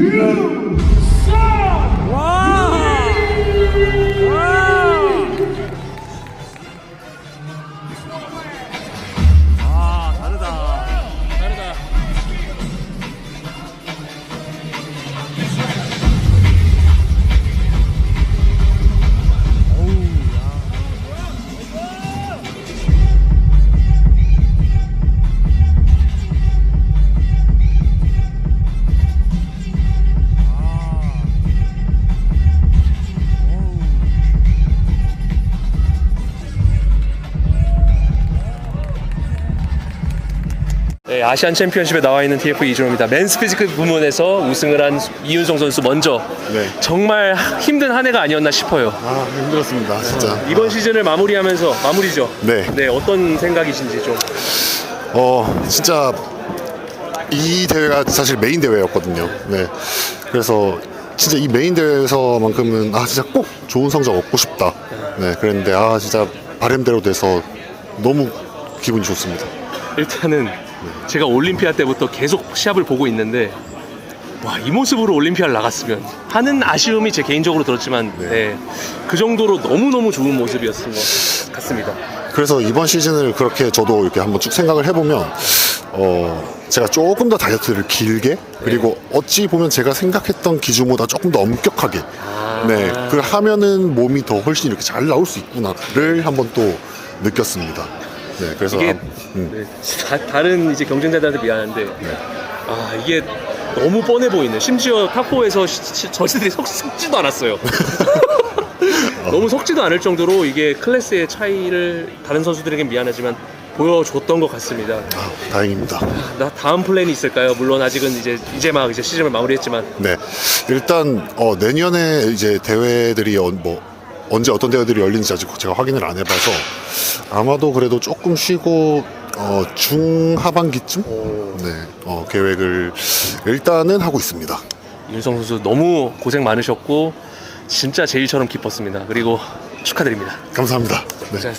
아 네, 아시안 챔피언십에 나와 있는 TF 이준호입니다. 맨스 피지컬 부문에서 우승을 한 이윤성 선수 먼저 네. 정말 힘든 한 해가 아니었나 싶어요. 아 힘들었습니다 진짜 이번 시즌을 마무리하면서 마무리죠. 네. 네, 어떤 생각이신지 좀. 어 진짜 이 대회가 사실 메인 대회였거든요 네 그래서 진짜 이 메인 대회에서만큼은 아 진짜 꼭 좋은 성적 얻고 싶다 네 그랬는데 아 진짜 바램대로 돼서 너무 기분이 좋습니다 일단은 제가 올림피아 때부터 계속 시합을 보고 있는데 와 이 모습으로 올림피아를 나갔으면 하는 아쉬움이 제 개인적으로 들었지만 네. 그 정도로 너무너무 좋은 모습이었던 것 같습니다. 그래서 이번 시즌을 그렇게 저도 이렇게 한번 쭉 생각을 해보면 어 제가 조금 더 다이어트를 길게 그리고 어찌 보면 제가 생각했던 기준보다 조금 더 엄격하게 네 그걸 하면은 몸이 더 훨씬 이렇게 잘 나올 수 있구나를 한번 또 느꼈습니다. 네 그래서 이게 한- 음, 네, 다, 다른 이제 경쟁자들한테 미안한데 아 이게 너무 뻔해 보이네. 심지어 탁포에서 저희들이 석, 속지도 않았어요. 너무 속지도 않을 정도로 이게 클래스의 차이를 다른 선수들에겐 미안하지만 보여줬던 것 같습니다. 아, 다행입니다. 나 다음 플랜이 있을까요? 물론 아직은 이제 이제 막 이제 시즌을 마무리했지만 네 일단 어, 내년에 이제 대회들이 어, 뭐 언제 어떤 대회들이 열리는지 아직 제가 확인을 안 해봐서 아마도 그래도 조금 쉬고 어, 중하반기쯤 네 어, 계획을 일단은 하고 있습니다. 윤성 선수 너무 고생 많으셨고 진짜 제일처럼 기뻤습니다. 그리고 축하드립니다. 감사합니다. 네. 자,